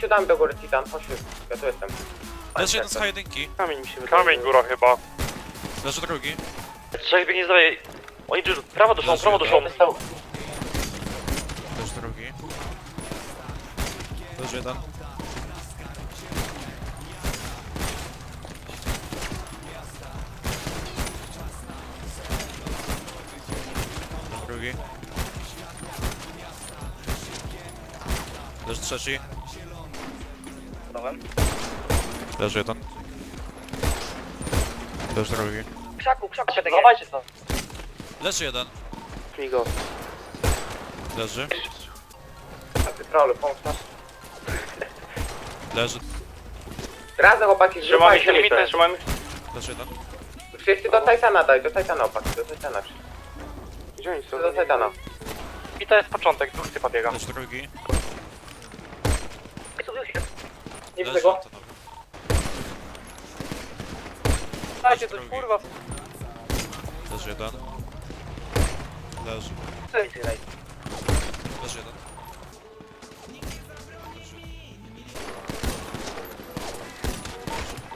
siadamy do góry, Titan, chodź. Ja tu jestem. Leży jeden z H1. Kamień mi się wydaje. Kamień góra chyba. Leży drugi. Trzech biegnie z lewej. Oni tu, prawo doszło, prawo doszło. Leży drugi. Leży jeden. Leży drugi. Leży trzeci. Leży jeden. Leży drugi. Krzaku, krzaku, Dawajcie to. Leży jeden. Migo. Leży. Patrolu, pomóż nam. Leży. Razem chłopaki, Trzymamy się mi limity, trzymamy. Leży jeden. Wszyscy do Titana daj, do Titana chłopaki, do Titana. Gdzie oni są? Do Titana. I to jest początek, dwóch typa biega. Leży drugi. Nie Leży widzę go. ten nowy. Dajcie coś, kurwa. Leży jeden. Leży. Leży.